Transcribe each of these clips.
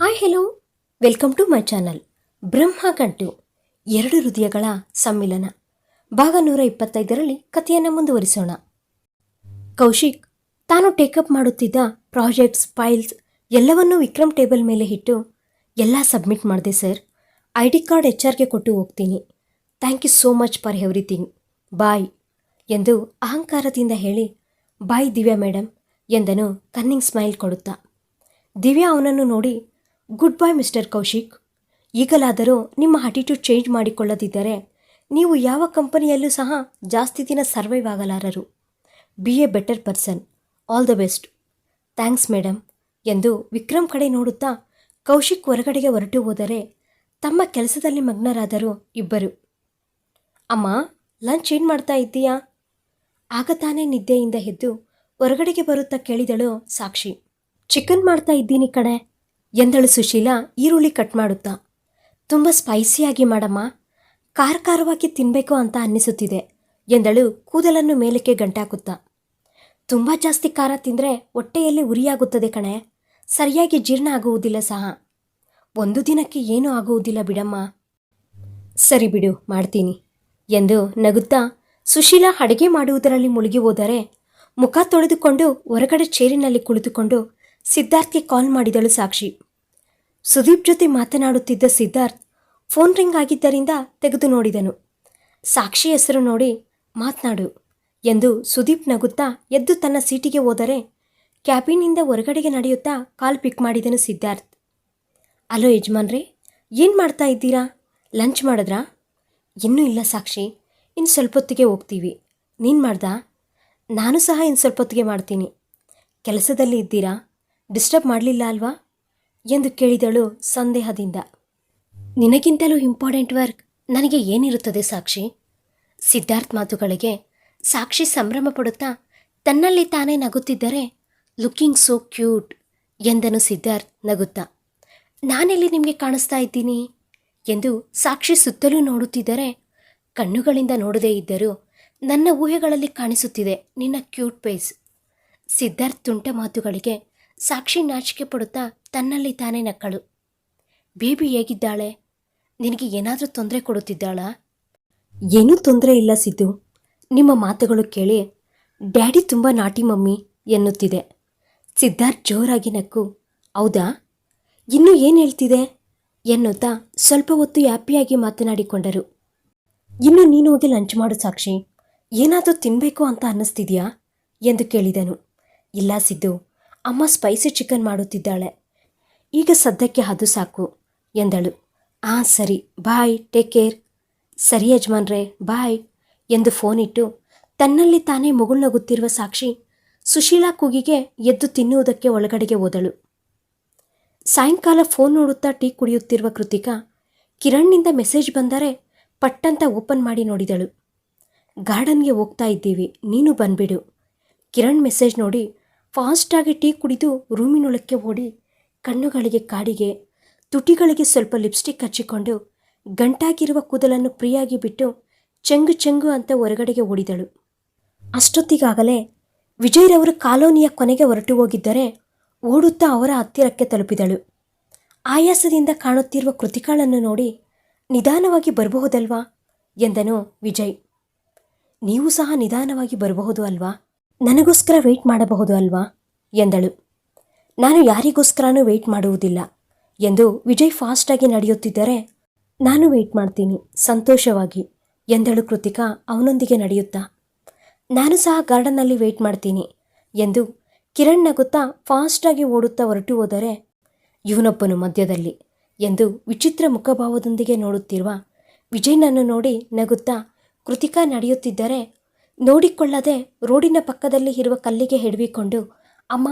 Hi hello welcome to my channel ಬ್ರಹ್ಮ ಗಂಟು ಎರಡು ಹೃದಯಗಳ ಸಮ್ಮಿಲನ. ಭಾಗ ನೂರ ಇಪ್ಪತ್ತೈದರಲ್ಲಿ ಕಥೆಯನ್ನು ಮುಂದುವರಿಸೋಣ. ಕೌಶಿಕ್, ತಾನು ಟೇಕಪ್ ಮಾಡುತ್ತಿದ್ದ ಪ್ರಾಜೆಕ್ಟ್ಸ್ ಫೈಲ್ಸ್ ಎಲ್ಲವನ್ನೂ ವಿಕ್ರಮ್ ಟೇಬಲ್ ಮೇಲೆ ಇಟ್ಟು, ಎಲ್ಲ ಸಬ್ಮಿಟ್ ಮಾಡಿದೆ sir I D card H ಆರ್ಗೆ ಕೊಟ್ಟು ಹೋಗ್ತೀನಿ. Thank you so much for everything bye ಎಂದು ಅಹಂಕಾರದಿಂದ ಹೇಳಿ ಬಾಯ್ ದಿವ್ಯಾ ಮೇಡಮ್ ಎಂದನು ಕನ್ನಿಂಗ್ ಸ್ಮೈಲ್ ಕೊಡುತ್ತಾ. ದಿವ್ಯಾ ಅವನನ್ನು ನೋಡಿ ಗುಡ್ ಬಾಯ್ ಮಿಸ್ಟರ್ ಕೌಶಿಕ್ ಈಗಲಾದರೂ ನಿಮ್ಮ ಅಟಿಟ್ಯೂಡ್ ಚೇಂಜ್ ಮಾಡಿಕೊಳ್ಳದಿದ್ದರೆ ನೀವು ಯಾವ ಕಂಪನಿಯಲ್ಲೂ ಸಹ ಜಾಸ್ತಿ ದಿನ survive ಆಗಲಾರರು. Be a better person all the best thanks madam ಎಂದು ವಿಕ್ರಮ್ ಕಡೆ ನೋಡುತ್ತಾ ಕೌಶಿಕ್ ಹೊರಗಡೆಗೆ ಹೊರಟು ಹೋದರೆ ತಮ್ಮ ಕೆಲಸದಲ್ಲಿ ಮಗ್ನರಾದರು ಇಬ್ಬರು. ಅಮ್ಮ ಲಂಚ್ ಏನು ಮಾಡ್ತಾ ಇದ್ದೀಯಾ? ಆಗ ತಾನೇ ನಿದ್ದೆಯಿಂದ ಎದ್ದು ಹೊರಗಡೆಗೆ ಬರುತ್ತಾ ಕೇಳಿದಳು ಸಾಕ್ಷಿ. ಚಿಕನ್ ಮಾಡ್ತಾ ಇದ್ದೀನಿ ಕಣೆ. ಎಂದಳು ಸುಶೀಲಾ ಈರುಳ್ಳಿ ಕಟ್ ಮಾಡುತ್ತಾ. ತುಂಬ ಸ್ಪೈಸಿಯಾಗಿ ಮಾಡಮ್ಮ. ಖಾರ ಖಾರವಾಗಿ ತಿನ್ನಬೇಕು ಅಂತ ಅನ್ನಿಸುತ್ತಿದೆ, ಎಂದಳು ಕೂದಲನ್ನು ಮೇಲಕ್ಕೆ ಗಂಟಾಕುತ್ತಾ. ತುಂಬ ಜಾಸ್ತಿ ಖಾರ ತಿಂದರೆ ಹೊಟ್ಟೆಯಲ್ಲಿ ಉರಿಯಾಗುತ್ತದೆ ಕಣೆ. ಸರಿಯಾಗಿ ಜೀರ್ಣ ಆಗುವುದಿಲ್ಲ ಸಹ. ಒಂದು ದಿನಕ್ಕೆ ಏನೂ ಆಗುವುದಿಲ್ಲ ಬಿಡಮ್ಮ. ಸರಿ ಬಿಡು, ಮಾಡ್ತೀನಿ, ಎಂದು ನಗುತ್ತಾ ಸುಶೀಲಾ ಅಡುಗೆ ಮಾಡುವುದರಲ್ಲಿ ಮುಳುಗಿ ಹೋದರೆ ಮುಖ ತೊಳೆದುಕೊಂಡು ಹೊರಗಡೆ ಚೇರಿನಲ್ಲಿ ಕುಳಿತುಕೊಂಡು ಸಿದ್ಧಾರ್ಥ್ಗೆ ಕಾಲ್ ಮಾಡಿದಳು ಸಾಕ್ಷಿ. ಸುದೀಪ್ ಜೊತೆ ಮಾತನಾಡುತ್ತಿದ್ದ ಸಿದ್ಧಾರ್ಥ್ ಫೋನ್ ರಿಂಗ್ ಆಗಿದ್ದರಿಂದ ತೆಗೆದು ನೋಡಿದನು. ಸಾಕ್ಷಿ ಹೆಸರು ನೋಡಿ ಮಾತನಾಡು ಎಂದು ಸುದೀಪ್ ನಗುತ್ತಾ ಎದ್ದು ತನ್ನ ಸೀಟಿಗೆ ಹೋದರೆ ಕ್ಯಾಬಿನಿಂದ ಹೊರಗಡೆಗೆ ನಡೆಯುತ್ತಾ ಕಾಲ್ ಪಿಕ್ ಮಾಡಿದನು ಸಿದ್ಧಾರ್ಥ್. ಅಲೋ ಯಜಮಾನ್ರೇ, ಏನು ಮಾಡ್ತಾ ಇದ್ದೀರಾ? ಲಂಚ್ ಮಾಡಿದ್ರಾ? ಇನ್ನೂ ಇಲ್ಲ ಸಾಕ್ಷಿ, ಇನ್ನು ಸ್ವಲ್ಪ ಹೊತ್ತಿಗೆ ಹೋಗ್ತೀವಿ. ನೀನು ಮಾಡ್ದಾ? ನಾನು ಸಹ ಇನ್ನು ಸ್ವಲ್ಪ ಹೊತ್ತಿಗೆ ಮಾಡ್ತೀನಿ. ಕೆಲಸದಲ್ಲಿ ಇದ್ದೀರಾ? ಡಿಸ್ಟರ್ಬ್ ಮಾಡಲಿಲ್ಲ ಅಲ್ವಾ? ಎಂದು ಕೇಳಿದಳು ಸಂದೇಹದಿಂದ. ನಿನಗಿಂತಲೂ ಇಂಪಾರ್ಟೆಂಟ್ ವರ್ಕ್ ನನಗೆ ಏನಿರುತ್ತದೆ ಸಾಕ್ಷಿ? ಸಿದ್ಧಾರ್ಥ್ ಮಾತುಗಳಿಗೆ ಸಾಕ್ಷಿ ಸಂಭ್ರಮ ಪಡುತ್ತಾ ತನ್ನಲ್ಲಿ ತಾನೇ ನಗುತ್ತಿದ್ದರೆ ಲುಕ್ಕಿಂಗ್ ಸೋ ಕ್ಯೂಟ್ ಎಂದನು ಸಿದ್ಧಾರ್ಥ್ ನಗುತ್ತಾ. ನಾನೆಲ್ಲಿ ನಿಮಗೆ ಕಾಣಿಸ್ತಾ ಇದ್ದೀನಿ? ಎಂದು ಸಾಕ್ಷಿ ಸುತ್ತಲೂ ನೋಡುತ್ತಿದ್ದರೆ, ಕಣ್ಣುಗಳಿಂದ ನೋಡದೇ ಇದ್ದರೂ ನನ್ನ ಊಹೆಗಳಲ್ಲಿ ಕಾಣಿಸುತ್ತಿದೆ ನಿನ್ನ ಕ್ಯೂಟ್ ಪೇಸ್ ಸಿದ್ಧಾರ್ಥ್ ತುಂಟ ಮಾತುಗಳಿಗೆ ಸಾಕ್ಷಿ ನಾಚಿಕೆ ಪಡುತ್ತಾ ತನ್ನಲ್ಲಿ ತಾನೇ ನಕ್ಕಳು. ಬೇಬಿ ಹೇಗಿದ್ದಾಳೆ? ನಿನಗೆ ಏನಾದರೂ ತೊಂದರೆ ಕೊಡುತ್ತಿದ್ದಾಳಾ? ಏನೂ ತೊಂದರೆ ಇಲ್ಲ ಸಿದ್ದು. ನಿಮ್ಮ ಮಾತುಗಳು ಕೇಳಿ, ಡ್ಯಾಡಿ ತುಂಬ ನಾಟಿ ಮಮ್ಮಿ ಎನ್ನುತ್ತಿದೆ. ಸಿದ್ಧಾರ್ಥ್ ಜೋರಾಗಿ ನಕ್ಕು, ಹೌದಾ? ಇನ್ನೂ ಏನು ಹೇಳ್ತಿದೆ? ಎನ್ನುತ್ತಾ ಸ್ವಲ್ಪ ಹೊತ್ತು ಹ್ಯಾಪಿಯಾಗಿ ಮಾತನಾಡಿಕೊಂಡರು. ಇನ್ನು ನೀನು ಹೋಗಿ ಲಂಚ್ ಮಾಡು ಸಾಕ್ಷಿ. ಏನಾದರೂ ತಿನ್ನಬೇಕು ಅಂತ ಅನ್ನಿಸ್ತಿದ್ಯಾ? ಎಂದು ಕೇಳಿದನು. ಇಲ್ಲ ಸಿದ್ದು ಅಮ್ಮ ಸ್ಪೈಸಿ ಚಿಕನ್ ಮಾಡುತ್ತಿದ್ದಾಳೆ. ಈಗ ಸದ್ಯಕ್ಕೆ ಅದು ಸಾಕು, ಎಂದಳು. ಆ, ಸರಿ ಬಾಯ್ ಟೇಕ್ ಕೇರ್ ಸರಿ ಯಜಮಾನ್ರೇ ಬಾಯ್ ಎಂದು ಫೋನ್ ಇಟ್ಟು, ತನ್ನಲ್ಲಿ ತಾನೇ ಮುಗುಳ್ನಗುತ್ತಿರುವ ಸಾಕ್ಷಿ, ಸುಶೀಲಾ ಕೂಗಿಗೆ ಎದ್ದು ತಿನ್ನುವುದಕ್ಕೆ ಒಳಗಡೆಗೆ ಹೋದಳು. ಸಾಯಂಕಾಲ ಫೋನ್ ನೋಡುತ್ತಾ ಟೀ ಕುಡಿಯುತ್ತಿರುವ ಕೃತಿಕಾ, ಕಿರಣ್ನಿಂದ ಮೆಸೇಜ್ ಬಂದರೆ ಪಟ್ಟಂತ ಓಪನ್ ಮಾಡಿ ನೋಡಿದಳು. ಗಾರ್ಡನ್ಗೆ ಹೋಗ್ತಾ ಇದ್ದೀವಿ, ನೀನು ಬಂದ್ಬಿಡು. ಕಿರಣ್ ಮೆಸೇಜ್ ನೋಡಿ ಫಾಸ್ಟಾಗಿ ಟೀ ಕುಡಿದು ರೂಮಿನೊಳಕ್ಕೆ ಓಡಿ ಕಣ್ಣುಗಳಿಗೆ ಕಾಡಿಗೆ, ತುಟಿಗಳಿಗೆ ಸ್ವಲ್ಪ ಲಿಪ್ಸ್ಟಿಕ್ ಹಚ್ಚಿಕೊಂಡು ಗಂಟಾಗಿರುವ ಕೂದಲನ್ನು ಪ್ರಿಯಾಗಿ ಬಿಟ್ಟು ಚೆಂಗು ಚೆಂಗು ಅಂತ ಹೊರಗಡೆಗೆ ಓಡಿದಳು. ಅಷ್ಟೊತ್ತಿಗಾಗಲೇ ವಿಜಯ್ರವರು ಕಾಲೋನಿಯ ಕೊನೆಗೆ ಹೊರಟು ಹೋಗಿದ್ದರೆ ಓಡುತ್ತಾ ಅವರ ಹತ್ತಿರಕ್ಕೆ ತಲುಪಿದಳು. ಆಯಾಸದಿಂದ ಕಾಣುತ್ತಿರುವ ಕೃತಿಕಾಳನ್ನು ನೋಡಿ ನಿಧಾನವಾಗಿ ಬರಬಹುದಲ್ವಾ? ಎಂದನು ವಿಜಯ್. ನೀವು ಸಹ ನಿಧಾನವಾಗಿ ಬರಬಹುದು ಅಲ್ವಾ? ನನಗೋಸ್ಕರ ವೆಯ್ಟ್ ಮಾಡಬಹುದು ಅಲ್ವಾ? ಎಂದಳು. ನಾನು ಯಾರಿಗೋಸ್ಕರನೂ ವೆಯ್ಟ್ ಮಾಡುವುದಿಲ್ಲ ಎಂದು ವಿಜಯ್ ಫಾಸ್ಟಾಗಿ ನಡೆಯುತ್ತಿದ್ದರೆ ನಾನು ವೆಯ್ಟ್ ಮಾಡ್ತೀನಿ, ಸಂತೋಷವಾಗಿ, ಎಂದಳು ಕೃತಿಕಾ ಅವನೊಂದಿಗೆ ನಡೆಯುತ್ತಾ. ನಾನು ಸಹ ಗಾರ್ಡನ್ನಲ್ಲಿ ವೆಯ್ಟ್ ಮಾಡ್ತೀನಿ ಎಂದು ಕಿರಣ್ ನಗುತ್ತಾ ಫಾಸ್ಟಾಗಿ ಓಡುತ್ತಾ ಹೊರಟು ಹೋದರೆ ಇವನೊಬ್ಬನು ಮಧ್ಯದಲ್ಲಿ ಎಂದು ವಿಚಿತ್ರ ಮುಖಭಾವದೊಂದಿಗೆ ನೋಡುತ್ತಿರುವ ವಿಜಯ್ನನ್ನು ನೋಡಿ ನಗುತ್ತಾ ಕೃತಿಕಾ ನಡೆಯುತ್ತಿದ್ದರೆ ನೋಡಿಕೊಳ್ಳದೆ ರೋಡಿನ ಪಕ್ಕದಲ್ಲಿ ಇರುವ ಕಲ್ಲಿಗೆ ಹೆಡವಿಕೊಂಡು ಅಮ್ಮ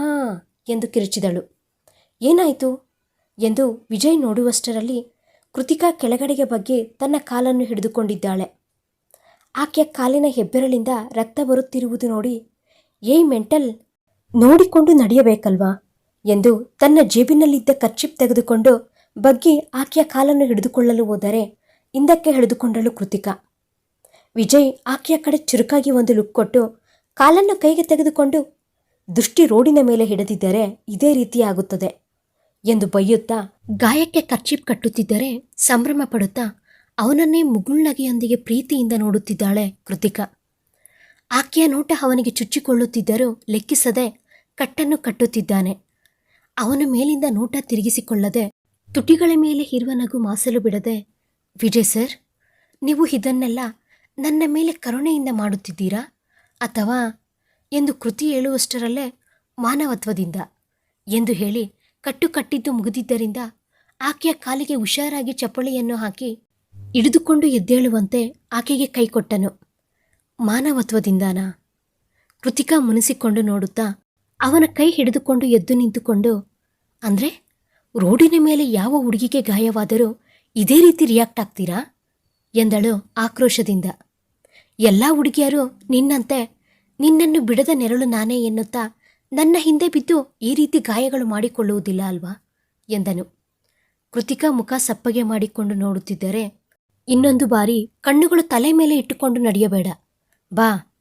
ಎಂದು ಕಿರುಚಿದಳು. ಏನಾಯಿತು? ಎಂದು ವಿಜಯ್ ನೋಡುವಷ್ಟರಲ್ಲಿ ಕೃತಿಕಾ ಕೆಳಗಡೆಗೆ ಬಗ್ಗೆ ತನ್ನ ಕಾಲನ್ನು ಹಿಡಿದುಕೊಂಡಿದ್ದಾಳೆ. ಆಕೆಯ ಕಾಲಿನ ಹೆಬ್ಬೆರಳಿಂದ ರಕ್ತ ಬರುತ್ತಿರುವುದು ನೋಡಿ, ಏಯ್ ಮೆಂಟಲ್, ನೋಡಿಕೊಂಡು ನಡೆಯಬೇಕಲ್ವಾ? ಎಂದು ತನ್ನ ಜೇಬಿನಲ್ಲಿದ್ದ ಕರ್ಚಿಪ್ ತೆಗೆದುಕೊಂಡು ಬಗ್ಗಿ ಆಕೆಯ ಕಾಲನ್ನು ಹಿಡಿದುಕೊಳ್ಳಲು ಹೋದರೆ, ಹಿಂದಕ್ಕೆ ಹಿಡಿದುಕೊಂಡಳು ಕೃತಿಕಾ. ವಿಜಯ್ ಆಕೆಯ ಕಡೆ ಚುರುಕಾಗಿ ಒಂದು ಲುಕ್ ಕೊಟ್ಟು ಕಾಲನ್ನು ಕೈಗೆ ತೆಗೆದುಕೊಂಡು ದೃಷ್ಟಿ ರೋಡಿನ ಮೇಲೆ ಹಿಡಿದಿದ್ದರೆ ಇದೇ ರೀತಿ ಆಗುತ್ತದೆ ಎಂದು ಬೈಯುತ್ತಾ ಗಾಯಕ್ಕೆ ಕರ್ಚೀಪ್ ಕಟ್ಟುತ್ತಿದ್ದರೆ ಸಂಭ್ರಮ ಪಡುತ್ತಾ ಅವನನ್ನೇ ಮುಗುಳ್ನಗೆಯೊಂದಿಗೆ ಪ್ರೀತಿಯಿಂದ ನೋಡುತ್ತಿದ್ದಾಳೆ ಕೃತಿಕಾ. ಆಕೆಯ ನೋಟ ಅವನಿಗೆ ಚುಚ್ಚಿಕೊಳ್ಳುತ್ತಿದ್ದರೂ ಲೆಕ್ಕಿಸದೆ ಕಟ್ಟನ್ನು ಕಟ್ಟುತ್ತಿದ್ದಾನೆ. ಅವನ ಮೇಲಿಂದ ನೋಟ ತಿರುಗಿಸಿಕೊಳ್ಳದೆ ತುಟಿಗಳ ಮೇಲೆ ಇರುವ ನಗು ಮಾಸಲು ಬಿಡದೆ, ವಿಜಯ್ ಸರ್, ನೀವು ಇದನ್ನೆಲ್ಲ ನನ್ನ ಮೇಲೆ ಕರುಣೆಯಿಂದ ಮಾಡುತ್ತಿದ್ದೀರಾ? ಅಥವಾ ಎಂದು ಕೃತಿ ಹೇಳುವಷ್ಟರಲ್ಲೇ ಮಾನವತ್ವದಿಂದ ಎಂದು ಹೇಳಿ ಕಟ್ಟು ಕಟ್ಟಿದ್ದು ಮುಗಿದಿದ್ದರಿಂದ ಆಕೆಯ ಕಾಲಿಗೆ ಹುಷಾರಾಗಿ ಚಪ್ಪಳಿಯನ್ನು ಹಾಕಿ ಹಿಡಿದುಕೊಂಡು ಎದ್ದೇಳುವಂತೆ ಆಕೆಗೆ ಕೈಕೊಟ್ಟನು ಮಾನವತ್ವದಿಂದಾನಾ? ಕೃತಿಕಾ ಮುನಿಸಿಕೊಂಡು ನೋಡುತ್ತಾ ಅವನ ಕೈ ಹಿಡಿದುಕೊಂಡು ಎದ್ದು ನಿಂತುಕೊಂಡು, ಅಂದ್ರೆ ರೋಡಿನ ಮೇಲೆ ಯಾವ ಹುಡುಗಿಗೆ ಗಾಯವಾದರೂ ಇದೇ ರೀತಿ ರಿಯಾಕ್ಟ್ ಆಗ್ತೀರಾ? ಎಂದಳು ಆಕ್ರೋಶದಿಂದ. ಎಲ್ಲ ಹುಡುಗಿಯರು ನಿನ್ನಂತೆ, ನಿನ್ನನ್ನು ಬಿಡದ ನೆರಳು ನಾನೇ ಎನ್ನುತ್ತಾ ನನ್ನ ಹಿಂದೆ ಬಿದ್ದು ಈ ರೀತಿ ಗಾಯಗಳು ಮಾಡಿಕೊಳ್ಳುವುದಿಲ್ಲ ಅಲ್ವಾ? ಎಂದನು. ಕೃತಿಕಾ ಮುಖ ಸಪ್ಪಗೆ ಮಾಡಿಕೊಂಡು ನೋಡುತ್ತಿದ್ದರೆ ಇನ್ನೊಂದು ಬಾರಿ ಕಣ್ಣುಗಳು ತಲೆ ಮೇಲೆ ಇಟ್ಟುಕೊಂಡು ನಡೆಯಬೇಡ. ಬಾ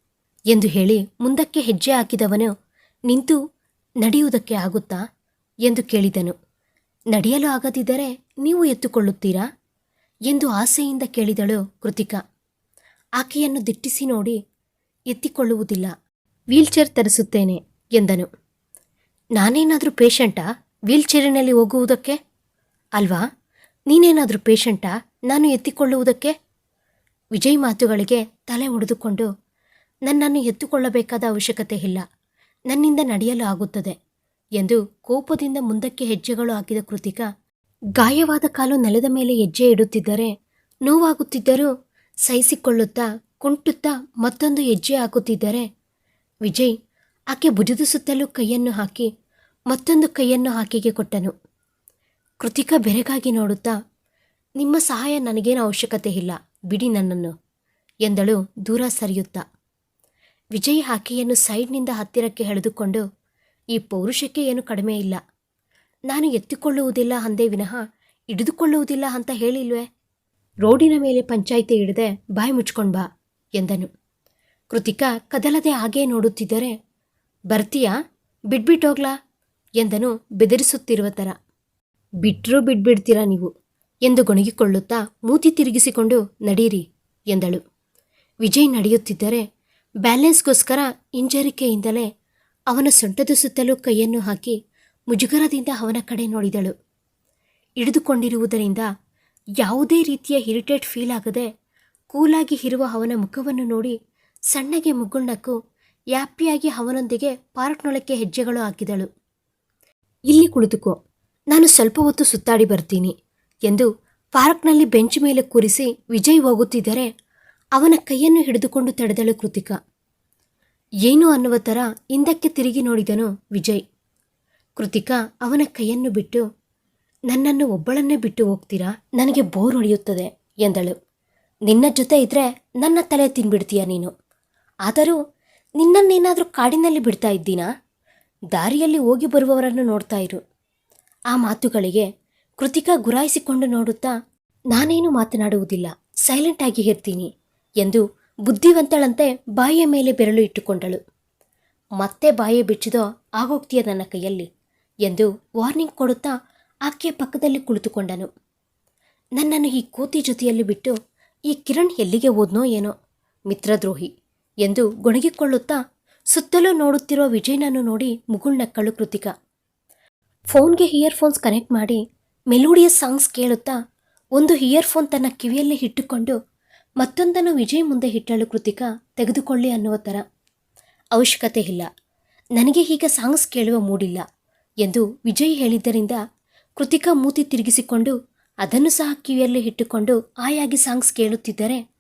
ಎಂದು ಹೇಳಿ ಮುಂದಕ್ಕೆ ಹೆಜ್ಜೆ ಹಾಕಿದವನು, ನಿಂತು ನಡೆಯುವುದಕ್ಕೆ ಆಗುತ್ತಾ? ಎಂದು ಕೇಳಿದನು. ನಡೆಯಲು ಆಗದಿದ್ದರೆ ನೀವು ಎತ್ತುಕೊಳ್ಳುತ್ತೀರಾ? ಎಂದು ಆಸೆಯಿಂದ ಕೇಳಿದಳು ಕೃತಿಕಾ. ಆಕೆಯನ್ನು ದಿಟ್ಟಿಸಿ ನೋಡಿ ಎತ್ತಿಕೊಳ್ಳುವುದಿಲ್ಲ. ವೀಲ್ಚೇರ್ ತರಿಸುತ್ತೇನೆ ಎಂದನು. ನಾನೇನಾದರೂ ಪೇಷಂಟಾ? ವೀಲ್ಚೇರಿನಲ್ಲಿ ಹೋಗುವುದಕ್ಕೆ? ಅಲ್ವಾ? ನೀನೇನಾದರೂ ಪೇಷಂಟಾ? ನಾನು ಎತ್ತಿಕೊಳ್ಳುವುದಕ್ಕೆ? ವಿಜಯ್ ಮಾತುಗಳಿಗೆ ತಲೆ ಒಡೆದುಕೊಂಡು, ನನ್ನನ್ನು ಎತ್ತುಕೊಳ್ಳಬೇಕಾದ ಅವಶ್ಯಕತೆ ಇಲ್ಲ. ನನ್ನಿಂದ ನಡೆಯಲು ಆಗುತ್ತದೆ ಎಂದು ಕೋಪದಿಂದ ಮುಂದಕ್ಕೆ ಹೆಜ್ಜೆಗಳು ಹಾಕಿದ ಕೃತಿಕ, ಗಾಯವಾದ ಕಾಲು ನೆಲದ ಮೇಲೆ ಹೆಜ್ಜೆ ಇಡುತ್ತಿದ್ದರೆ ನೋವಾಗುತ್ತಿದ್ದರೂ ಸಹಿಸಿಕೊಳ್ಳುತ್ತಾ ಕುಂಟುತ್ತಾ ಮತ್ತೊಂದು ಹೆಜ್ಜೆ ಹಾಕುತ್ತಿದ್ದರೆ ವಿಜಯ್ ಆಕೆ ಭುಜದ ಸುತ್ತಲೂ ಕೈಯನ್ನು ಹಾಕಿ ಮತ್ತೊಂದು ಕೈಯನ್ನು ಆಕೆಗೆ ಕೊಟ್ಟನು. ಕೃತಿಕಾ ಬೆರಗಾಗಿ ನೋಡುತ್ತಾ, ನಿಮ್ಮ ಸಹಾಯ ನನಗೇನು ಅವಶ್ಯಕತೆ ಇಲ್ಲ, ಬಿಡಿ ನನ್ನನ್ನು ಎಂದಳು ದೂರ ಸರಿಯುತ್ತಾ. ವಿಜಯ್ ಆಕೆಯನ್ನು ಸೈಡ್ನಿಂದ ಹತ್ತಿರಕ್ಕೆ ಎಳೆದುಕೊಂಡು, ಈ ಪೌರುಷಕ್ಕೆ ಏನು ಕಡಿಮೆ ಇಲ್ಲ. ನಾನು ಎತ್ತಿಕೊಳ್ಳುವುದಿಲ್ಲ ಅಂದೇ ವಿನಃ ಹಿಡಿದುಕೊಳ್ಳುವುದಿಲ್ಲ ಅಂತ ಹೇಳಿಲ್ವೇ? ರೋಡಿನ ಮೇಲೆ ಪಂಚಾಯಿತಿ ಹಿಡದೆ ಬಾಯಿ ಮುಚ್ಕೊಂಡ್ ಬಾ ಎಂದನು. ಕೃತಿಕಾ ಕದಲದೆ ಹಾಗೇ ನೋಡುತ್ತಿದ್ದರೆ, ಬರ್ತೀಯಾ? ಬಿಟ್ಬಿಟ್ಟೋಗ್ಲಾ ಎಂದನು ಬೆದರಿಸುತ್ತಿರುವ ಥರ ಬಿಟ್ರೂ ಬಿಟ್ಬಿಡ್ತೀರಾ ನೀವು? ಎಂದು ಗೊಣಗಿಕೊಳ್ಳುತ್ತಾ ಮೂತಿ ತಿರುಗಿಸಿಕೊಂಡು ನಡೀರಿ ಎಂದಳು. ವಿಜಯ್ ನಡೆಯುತ್ತಿದ್ದರೆ ಬ್ಯಾಲೆನ್ಸ್ಗೋಸ್ಕರ ಹಿಂಜರಿಕೆಯಿಂದಲೇ ಅವನ ಸೊಂಟದ ಸುತ್ತಲೂ ಕೈಯನ್ನು ಹಾಕಿ ಮುಜುಗರದಿಂದ ಅವನ ಕಡೆ ನೋಡಿದಳು. ಹಿಡಿದುಕೊಂಡಿರುವುದರಿಂದ ಯಾವುದೇ ರೀತಿಯ ಇರಿಟೇಟ್ ಫೀಲ್ ಆಗದೆ ಕೂಲಾಗಿ ಇರುವ ಅವನ ಮುಖವನ್ನು ನೋಡಿ ಸಣ್ಣಗೆ ಮುಗುಳ್ನಕ್ಕು ಯಾಪಿಯಾಗಿ ಅವನೊಂದಿಗೆ ಪಾರ್ಕ್ನೊಳಕ್ಕೆ ಹೆಜ್ಜೆಗಳು ಹಾಕಿದಳು. ಇಲ್ಲಿ ಕುಳಿತುಕೋ, ನಾನು ಸ್ವಲ್ಪ ಹೊತ್ತು ಸುತ್ತಾಡಿ ಬರ್ತೀನಿ ಎಂದು ಪಾರ್ಕ್ನಲ್ಲಿ ಬೆಂಚ್ ಮೇಲೆ ಕೂರಿಸಿ ವಿಜಯ್ ಹೋಗುತ್ತಿದ್ದರೆ ಅವನ ಕೈಯನ್ನು ಹಿಡಿದುಕೊಂಡು ತಡೆದಳು ಕೃತಿಕಾ. ಏನು ಅನ್ನುವ ಥರ ಹಿಂದಕ್ಕೆ ತಿರುಗಿ ನೋಡಿದನು ವಿಜಯ್. ಕೃತಿಕಾ ಅವನ ಕೈಯನ್ನು ಬಿಟ್ಟು ನನ್ನನ್ನು ಒಬ್ಬಳನ್ನೇ ಬಿಟ್ಟು ಹೋಗ್ತೀರಾ? ನನಗೆ ಬೋರ್ ಹೊಡೆಯುತ್ತದೆ, ಎಂದಳು. ನಿನ್ನ ಜೊತೆ ಇದ್ರೆ ನನ್ನ ತಲೆ ತಿನ್ಬಿಡ್ತೀಯ ನೀನು. ಆದರೂ ನಿನ್ನನ್ನೇನಾದರೂ ಕಾಡಿನಲ್ಲಿ ಬಿಡ್ತಾ ಇದ್ದೀನಾ? ದಾರಿಯಲ್ಲಿ ಹೋಗಿ ಬರುವವರನ್ನು ನೋಡ್ತಾ ಇರು. ಆ ಮಾತುಗಳಿಗೆ ಕೃತಿಕಾ ಗುರಾಯಿಸಿಕೊಂಡು ನೋಡುತ್ತಾ, ನಾನೇನು ಮಾತನಾಡುವುದಿಲ್ಲ ಸೈಲೆಂಟ್ ಆಗಿ ಇರ್ತೀನಿ, ಎಂದು ಬುದ್ಧಿವಂತಳಂತೆ ಬಾಯಿಯ ಮೇಲೆ ಬೆರಳು ಇಟ್ಟುಕೊಂಡಳು. ಮತ್ತೆ ಬಾಯಿ ಬಿಚ್ಚಿದೋ, ಆಗೋಗ್ತೀಯ ನನ್ನ ಕೈಯಲ್ಲಿ, ಎಂದು ವಾರ್ನಿಂಗ್ ಕೊಡುತ್ತಾ ಆಕೆಯ ಪಕ್ಕದಲ್ಲಿ ಕುಳಿತುಕೊಂಡನು. ನನ್ನನ್ನು ಈ ಕೋತಿ ಜೊತೆಯಲ್ಲಿ ಬಿಟ್ಟು ಈ ಕಿರಣ್ ಎಲ್ಲಿಗೆ ಹೋದ್ನೋ ಏನೋ, ಮಿತ್ರದ್ರೋಹಿ ಎಂದು ಗೊಣಗಿಕೊಳ್ಳುತ್ತಾ ಸುತ್ತಲೂ ನೋಡುತ್ತಿರುವ ವಿಜಯನನ್ನು ನೋಡಿ ಮುಗುಳ್ನಕ್ಕಳು ಕೃತಿಕ. ಫೋನ್ಗೆ ಇಯರ್ಫೋನ್ಸ್ ಕನೆಕ್ಟ್ ಮಾಡಿ ಮೆಲೋಡಿಯಸ್ ಸಾಂಗ್ಸ್ ಕೇಳುತ್ತಾ ಒಂದು ಇಯರ್ಫೋನ್ ತನ್ನ ಕಿವಿಯಲ್ಲಿ ಇಟ್ಟುಕೊಂಡು ಮತ್ತೊಂದನ್ನು ವಿಜಯ್ ಮುಂದೆ ಇಟ್ಟಳು ಕೃತಿಕ, ತೆಗೆದುಕೊಳ್ಳಿ ಅನ್ನುವ ಥರ. ಅವಶ್ಯಕತೆ ಇಲ್ಲ. ನನಗೆ ಈಗ ಸಾಂಗ್ಸ್ ಕೇಳುವ ಮೂಡಿಲ್ಲ ಎಂದು ವಿಜಯ್ ಹೇಳಿದ್ದರಿಂದ ಕೃತಿಕಾ ಮೂತಿ ತಿರುಗಿಸಿಕೊಂಡು ಅದನ್ನು ಸಹ ಕಿವಿಯಲ್ಲಿ ಇಟ್ಟುಕೊಂಡು ಆಯಾಗಿ ಸಾಂಗ್ಸ್ ಕೇಳುತ್ತಿದ್ದರೆ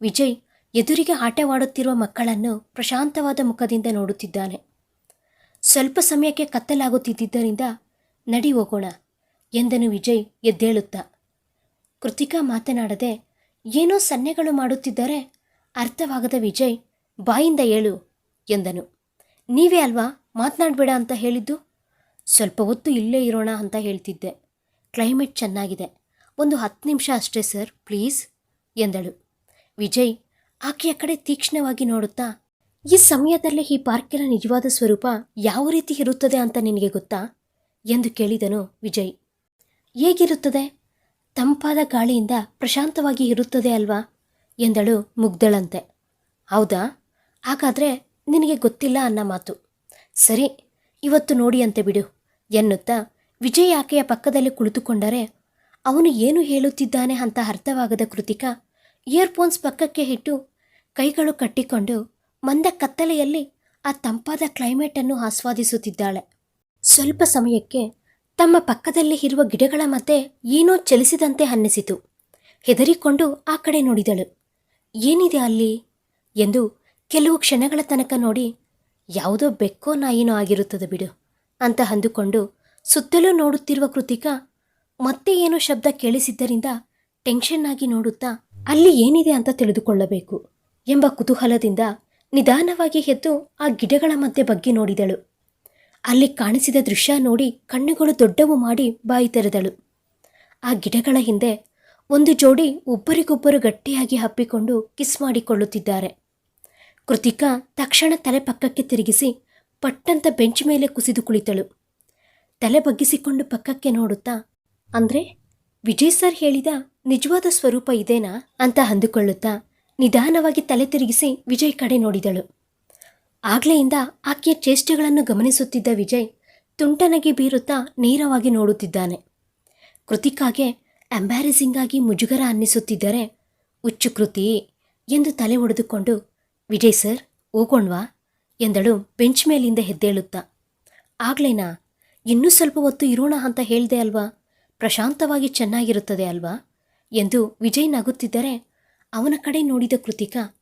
ವಿಜಯ್ ಎದುರಿಗೆ ಆಟವಾಡುತ್ತಿರುವ ಮಕ್ಕಳನ್ನು ಪ್ರಶಾಂತವಾದ ಮುಖದಿಂದ ನೋಡುತ್ತಿದ್ದಾನೆ. ಸ್ವಲ್ಪ ಸಮಯಕ್ಕೆ ಕತ್ತಲಾಗುತ್ತಿದ್ದರಿಂದ ನಡಿ ಹೋಗೋಣ ಎಂದನು ವಿಜಯ್ ಎದ್ದೇಳುತ್ತಾ. ಕೃತಿಕಾ ಮಾತನಾಡದೆ, ಏನೋ ಸನ್ನೆಗಳು ಮಾಡುತ್ತಿದ್ದರೆ ಅರ್ಥವಾಗದ ವಿಜಯ್, ಬಾಯಿಂದ ಏಳು ಎಂದನು. ನೀವೇ ಅಲ್ವಾ ಮಾತನಾಡಬೇಡ ಅಂತ ಹೇಳಿದ್ದು? ಸ್ವಲ್ಪ ಹೊತ್ತು ಇಲ್ಲೇ ಇರೋಣ ಅಂತ ಹೇಳ್ತಿದ್ದೆ. ಕ್ಲೈಮೇಟ್ ಚೆನ್ನಾಗಿದೆ. ಒಂದು ಹತ್ತು ನಿಮಿಷ ಅಷ್ಟೇ, ಸರ್, ಪ್ಲೀಸ್, ಎಂದಳು. ವಿಜಯ್, ಆಕೆಯ ಕಡೆ ತೀಕ್ಷ್ಣವಾಗಿ ನೋಡುತ್ತಾ, ಈ ಸಮಯದಲ್ಲೇ ಈ ಪಾರ್ಕಿನ ನಿಜವಾದ ಸ್ವರೂಪ ಯಾವ ರೀತಿ ಇರುತ್ತದೆ ಅಂತ ನಿನಗೆ ಗೊತ್ತಾ, ಎಂದು ಕೇಳಿದನು ವಿಜಯ್. ಹೇಗಿರುತ್ತದೆ? ತಂಪಾದ ಗಾಳಿಯಿಂದ ಪ್ರಶಾಂತವಾಗಿ ಇರುತ್ತದೆ ಅಲ್ವಾ, ಎಂದಳು ಮುಗ್ದಳಂತೆ ಹೌದಾ? ಹಾಗಾದರೆ ನಿನಗೆ ಗೊತ್ತಿಲ್ಲ ಅನ್ನೋ ಮಾತು. ಸರಿ, ಇವತ್ತು ನೋಡಿ ಅಂತೆ ಬಿಡು. ಎನ್ನುತ್ತಾ ವಿಜಯ್ ಆಕೆಯ ಪಕ್ಕದಲ್ಲಿ ಕುಳಿತುಕೊಂಡರೆ, ಅವನು ಏನು ಹೇಳುತ್ತಿದ್ದಾನೆ ಅಂತ ಅರ್ಥವಾಗದ ಕೃತಿಕ ಇಯರ್ಫೋನ್ಸ್ ಪಕ್ಕಕ್ಕೆ ಇಟ್ಟು ಕೈಗಳು ಕಟ್ಟಿಕೊಂಡು ಮಂದ ಕತ್ತಲೆಯಲ್ಲಿ ಆ ತಂಪಾದ ಕ್ಲೈಮೇಟನ್ನು ಆಸ್ವಾದಿಸುತ್ತಿದ್ದಾಳೆ. ಸ್ವಲ್ಪ ಸಮಯಕ್ಕೆ ತಮ್ಮ ಪಕ್ಕದಲ್ಲಿ ಇರುವ ಗಿಡಗಳ ಮಧ್ಯೆ ಏನೋ ಚಲಿಸಿದಂತೆ ಅನ್ನಿಸಿತು. ಹೆದರಿಕೊಂಡು ಆ ಕಡೆ ನೋಡಿದಳು. ಏನಿದೆ ಅಲ್ಲಿ? ಎಂದು ಕೆಲವು ಕ್ಷಣಗಳ ತನಕ ನೋಡಿ, ಯಾವುದೋ ಬೆಕ್ಕೋ ನಾಯಿನೋ ಆಗಿರುತ್ತದೆ ಬಿಡು. ಅಂತ ಅಂದುಕೊಂಡು ಸುತ್ತಲೂ ನೋಡುತ್ತಿರುವ ಕೃತಿಕ ಮತ್ತೆ ಏನೋ ಶಬ್ದ ಕೇಳಿಸಿದ್ದರಿಂದ ಟೆನ್ಷನ್ ಆಗಿ ನೋಡುತ್ತಾ, ಅಲ್ಲಿ ಏನಿದೆ ಅಂತ ತಿಳಿದುಕೊಳ್ಳಬೇಕು ಎಂಬ ಕುತೂಹಲದಿಂದ ನಿಧಾನವಾಗಿ ಎದ್ದು ಆ ಗಿಡಗಳ ಮಧ್ಯೆ ಬಗ್ಗೆ ನೋಡಿದಳು. ಅಲ್ಲಿ ಕಾಣಿಸಿದ ದೃಶ್ಯ ನೋಡಿ ಕಣ್ಣುಗಳು ದೊಡ್ಡವು ಮಾಡಿ ಬಾಯಿ ತೆರೆದಳು. ಆ ಗಿಡಗಳ ಹಿಂದೆ ಒಂದು ಜೋಡಿ ಒಬ್ಬರಿಗೊಬ್ಬರು ಗಟ್ಟಿಯಾಗಿ ಹಪ್ಪಿಕೊಂಡು ಕಿಸ್ ಮಾಡಿಕೊಳ್ಳುತ್ತಿದ್ದಾರೆ. ಕೃತಿಕಾ ತಕ್ಷಣ ತಲೆ ಪಕ್ಕಕ್ಕೆ ತಿರುಗಿಸಿ ಪಟ್ಟಂತ ಬೆಂಚ್ ಮೇಲೆ ಕುಸಿದು ಕುಳಿತಳು. ತಲೆ ಬಗ್ಗಿಸಿಕೊಂಡು ಪಕ್ಕಕ್ಕೆ ನೋಡುತ್ತಾ, ಅಂದ್ರೆ ವಿಜಯ್ ಸರ್ ಹೇಳಿದ ನಿಜವಾದ ಸ್ವರೂಪ ಇದೇನಾ? ಅಂತ ಅಂದುಕೊಳ್ಳುತ್ತಾ, ನಿಧಾನವಾಗಿ ತಲೆ ತಿರುಗಿಸಿ ವಿಜಯ್ ಕಡೆ ನೋಡಿದಳು. ಆಗ್ಲೆಯಿಂದ ಆಕೆಯ ಚೇಷ್ಟೆಗಳನ್ನು ಗಮನಿಸುತ್ತಿದ್ದ ವಿಜಯ್ ತುಂಟನಗಿ ಬೀರುತ್ತಾ ನೇರವಾಗಿ ನೋಡುತ್ತಿದ್ದಾನೆ. ಕೃತಿಕಾಗೆ ಎಂಬ್ಯಾರೆಸಿಂಗ್ ಆಗಿ ಮುಜುಗರ ಅನ್ನಿಸುತ್ತಿದ್ದರೆ, ಹುಚ್ಚು ಕೃತಿ ಎಂದು ತಲೆ ಒಡೆದುಕೊಂಡು, ವಿಜಯ್ ಸರ್, ಹೋಗೋಣ್ವಾ? ಎಂದಳು ಬೆಂಚ್ ಮೇಲಿಂದ ಹೆದ್ದೇಳುತ್ತಾ. ಆಗ್ಲೇನಾ ಇನ್ನೂ ಸ್ವಲ್ಪ ಹೊತ್ತು ಇರೋಣ ಅಂತ ಹೇಳ್ದೆ ಅಲ್ವಾ? ಪ್ರಶಾಂತವಾಗಿ ಚೆನ್ನಾಗಿರುತ್ತದೆ ಅಲ್ವಾ? ಎಂದು ವಿಜಯ್ ನಗುತ್ತಿದ್ದರೆ ಅವನ ಕಡೆ ನೋಡಿದ ಕೃತಿಕಾ,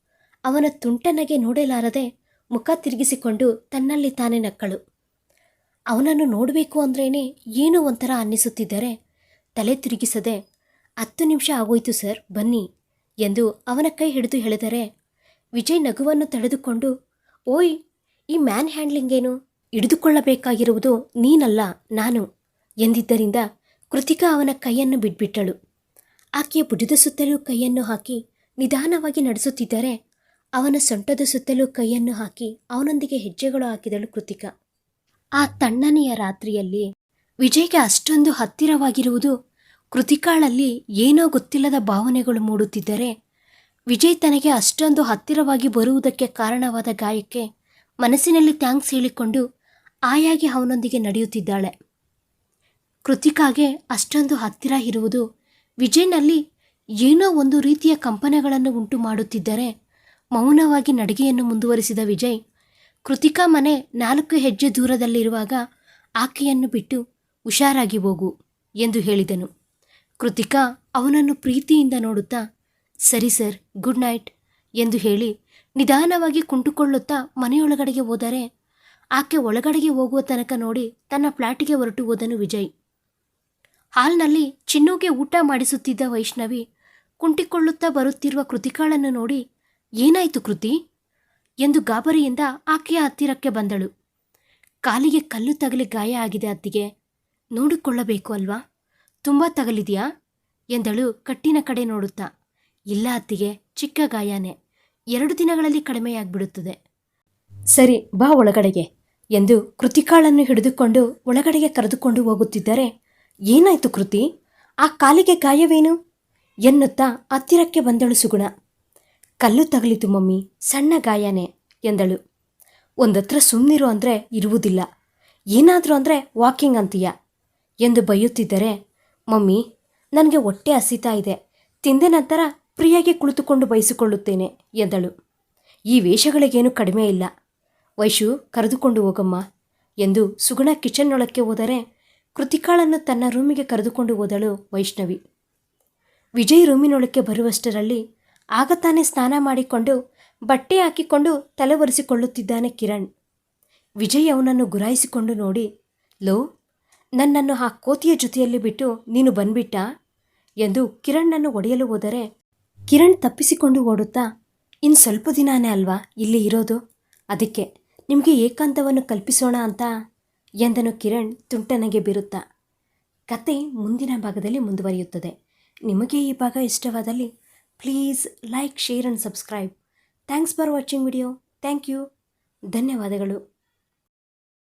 ಅವನ ತುಂಟನಗೆ ನೋಡಲಾರದೆ ಮುಖ ತಿರುಗಿಸಿಕೊಂಡು ತನ್ನಲ್ಲಿ ತಾನೇ ನಕ್ಕಳು. ಅವನನ್ನು ನೋಡಬೇಕು ಅಂದ್ರೇನೆ ಏನೋ ಒಂಥರ ಅನ್ನಿಸುತ್ತಿದ್ದರೆ ತಲೆ ತಿರುಗಿಸದೆ, ಹತ್ತು ನಿಮಿಷ ಆಗೋಯ್ತು ಸರ್, ಬನ್ನಿ ಎಂದು ಅವನ ಕೈ ಹಿಡಿದು ಹೇಳಿದರೆ ವಿಜಯ್ ನಗುವನ್ನು ತಡೆದುಕೊಂಡು, ಓಯ್ ಈ ಮ್ಯಾನ್ ಹ್ಯಾಂಡ್ಲಿಂಗ್ ಏನು? ಹಿಡಿದುಕೊಳ್ಳಬೇಕಾಗಿರುವುದು ನೀನಲ್ಲ, ನಾನು. ಎಂದಿದ್ದರಿಂದ ಕೃತಿಕಾ ಅವನ ಕೈಯನ್ನು ಬಿಟ್ಬಿಟ್ಟಳು. ಆಕೆಯ ಬುಡದ ಸುತ್ತಲೂ ಕೈಯನ್ನು ಹಾಕಿ ನಿಧಾನವಾಗಿ ನಡೆಸುತ್ತಿದ್ದರೆ ಅವನ ಸೊಂಟದ ಸುತ್ತಲೂ ಕೈಯನ್ನು ಹಾಕಿ ಅವನೊಂದಿಗೆ ಹೆಜ್ಜೆಗಳು ಹಾಕಿದಳು ಕೃತಿಕಾ. ಆ ತಣ್ಣನೆಯ ರಾತ್ರಿಯಲ್ಲಿ ವಿಜಯ್ಗೆ ಅಷ್ಟೊಂದು ಹತ್ತಿರವಾಗಿರುವುದು ಕೃತಿಕಾಳಲ್ಲಿ ಏನೋ ಗೊತ್ತಿಲ್ಲದ ಭಾವನೆಗಳು ಮೂಡುತ್ತಿದ್ದರೆ ವಿಜಯ್ ತನಗೆ ಅಷ್ಟೊಂದು ಹತ್ತಿರವಾಗಿ ಬರುವುದಕ್ಕೆ ಕಾರಣವಾದ ಗಾಯಕ್ಕೆ ಮನಸ್ಸಿನಲ್ಲಿ ಥ್ಯಾಂಕ್ಸ್ ಹೇಳಿಕೊಂಡು ಆಯಾಗಿ ಅವನೊಂದಿಗೆ ನಡೆಯುತ್ತಿದ್ದಾಳೆ. ಕೃತಿಕಾಗೆ ಅಷ್ಟೊಂದು ಹತ್ತಿರ ಇರುವುದು ವಿಜಯ್ನಲ್ಲಿ ಏನೋ ಒಂದು ರೀತಿಯ ಕಂಪನಗಳನ್ನು ಉಂಟು ಮಾಡುತ್ತಿದ್ದರೆ ಮೌನವಾಗಿ ನಡಿಗೆಯನ್ನು ಮುಂದುವರಿಸಿದ ವಿಜಯ್ ಕೃತಿಕಾ ಮನೆ ನಾಲ್ಕು ಹೆಜ್ಜೆ ದೂರದಲ್ಲಿರುವಾಗ ಆಕೆಯನ್ನು ಬಿಟ್ಟು ಹುಷಾರಾಗಿ ಹೋಗು ಎಂದು ಹೇಳಿದನು. ಕೃತಿಕಾ ಅವನನ್ನು ಪ್ರೀತಿಯಿಂದ ನೋಡುತ್ತಾ, ಸರಿ ಸರ್, ಗುಡ್ ನೈಟ್. ಎಂದು ಹೇಳಿ ನಿಧಾನವಾಗಿ ಕುಂಟುಕೊಳ್ಳುತ್ತಾ ಮನೆಯೊಳಗಡೆಗೆ ಹೋದರೆ ಆಕೆ ಒಳಗಡೆಗೆ ಹೋಗುವ ತನಕ ನೋಡಿ ತನ್ನ ಫ್ಲ್ಯಾಟಿಗೆ ಹೊರಟು ಹೋದನು ವಿಜಯ್. ಹಾಲ್ನಲ್ಲಿ ಚಿನ್ನುಗೆ ಊಟ ಮಾಡಿಸುತ್ತಿದ್ದ ವೈಷ್ಣವಿ ಕುಂಟಿಕೊಳ್ಳುತ್ತಾ ಬರುತ್ತಿರುವ ಕೃತಿಕಾಳನ್ನು ನೋಡಿ, ಏನಾಯಿತು ಕೃತಿ? ಎಂದು ಗಾಬರಿಯಿಂದ ಆಕೆಯ ಹತ್ತಿರಕ್ಕೆ ಬಂದಳು. ಕಾಲಿಗೆ ಕಲ್ಲು ತಗಲಿ ಗಾಯ ಆಗಿದೆ ಅತ್ತಿಗೆ. ನೋಡಿಕೊಳ್ಳಬೇಕು ಅಲ್ವಾ? ತುಂಬ ತಗಲಿದೆಯಾ? ಎಂದಳು ಕಟ್ಟಿನ ಕಡೆ ನೋಡುತ್ತಾ. ಇಲ್ಲ ಅತ್ತಿಗೆ. ಚಿಕ್ಕ ಗಾಯನೇ. ಎರಡು ದಿನಗಳಲ್ಲಿ ಕಡಿಮೆಯಾಗ್ಬಿಡುತ್ತದೆ. ಸರಿ, ಬಾ ಒಳಗಡೆಗೆ. ಎಂದು ಕೃತಿಕಾಳನ್ನು ಹಿಡಿದುಕೊಂಡು ಒಳಗಡೆಗೆ ಕರೆದುಕೊಂಡು ಹೋಗುತ್ತಿದ್ದರೆ, ಏನಾಯ್ತು ಕೃತಿ? ಆ ಕಾಲಿಗೆ ಗಾಯವೇನು? ಎನ್ನುತ್ತಾ ಹತ್ತಿರಕ್ಕೆ ಬಂದಳು ಸುಗುಣ. ಕಲ್ಲು ತಗಲಿತು ಮಮ್ಮಿ, ಸಣ್ಣ ಗಾಯನೇ ಎಂದಳು. ಒಂದತ್ರ ಸುಮ್ಮನಿರು ಅಂದರೆ ಇರುವುದಿಲ್ಲ. ಏನಾದರೂ ಅಂದರೆ ವಾಕಿಂಗ್ ಅಂತೀಯ ಎಂದು ಬೈಯುತ್ತಿದ್ದರೆ, ಮಮ್ಮಿ, ನನಗೆ ಹೊಟ್ಟೆ ಹಸಿತಾ ಇದೆ. ತಿಂದ ನಂತರ ಫ್ರೀಯಾಗಿ ಕುಳಿತುಕೊಂಡು ಬಯಸಿಕೊಳ್ಳುತ್ತೇನೆ, ಎಂದಳು. ಈ ವೇಷಗಳಿಗೇನು ಕಡಿಮೆ ಇಲ್ಲ. ವೈಶು, ಕರೆದುಕೊಂಡು ಹೋಗಮ್ಮ, ಎಂದು ಸುಗುಣ ಕಿಚನ್ನೊಳಕ್ಕೆ ಹೋದರೆ ಕೃತಿಕಾಳನ್ನು ತನ್ನ ರೂಮಿಗೆ ಕರೆದುಕೊಂಡು ಹೋದಳು ವೈಷ್ಣವಿ. ವಿಜಯ್ ರೂಮಿನೊಳಕ್ಕೆ ಬರುವಷ್ಟರಲ್ಲಿ ಆಗ ತಾನೇ ಸ್ನಾನ ಮಾಡಿಕೊಂಡು ಬಟ್ಟೆ ಹಾಕಿಕೊಂಡು ತಲೆ ಒರೆಸಿಕೊಳ್ಳುತ್ತಿದ್ದಾನೆ ಕಿರಣ್. ವಿಜಯ್ ಅವನನ್ನು ಗುರಾಯಿಸಿಕೊಂಡು ನೋಡಿ, ಲೋ, ನನ್ನನ್ನು ಆ ಕೋತಿಯ ಜೊತೆಯಲ್ಲಿ ಬಿಟ್ಟು ನೀನು ಬಂದ್ಬಿಟ್ಟ, ಎಂದು ಕಿರಣ್ಣನ್ನು ಒಡೆಯಲು ಹೋದರೆ ಕಿರಣ್ ತಪ್ಪಿಸಿಕೊಂಡು ಓಡುತ್ತಾ ಇನ್ನು ಸ್ವಲ್ಪ ದಿನಾನೇ ಅಲ್ವಾ ಇಲ್ಲಿ ಇರೋದು? ಅದಕ್ಕೆ ನಿಮಗೆ ಏಕಾಂತವನ್ನು ಕಲ್ಪಿಸೋಣ ಅಂತ ಎಂದನು ಕಿರಣ್ ತುಂಟನಗೆ ಬೀರುತ್ತಾ. ಕತೆ ಮುಂದಿನ ಭಾಗದಲ್ಲಿ ಮುಂದುವರಿಯುತ್ತದೆ. ನಿಮಗೆ ಈ ಭಾಗ ಇಷ್ಟವಾದಲ್ಲಿ please like, share and subscribe. Thanks for watching video. Thank you. ಧನ್ಯವಾದಗಳು.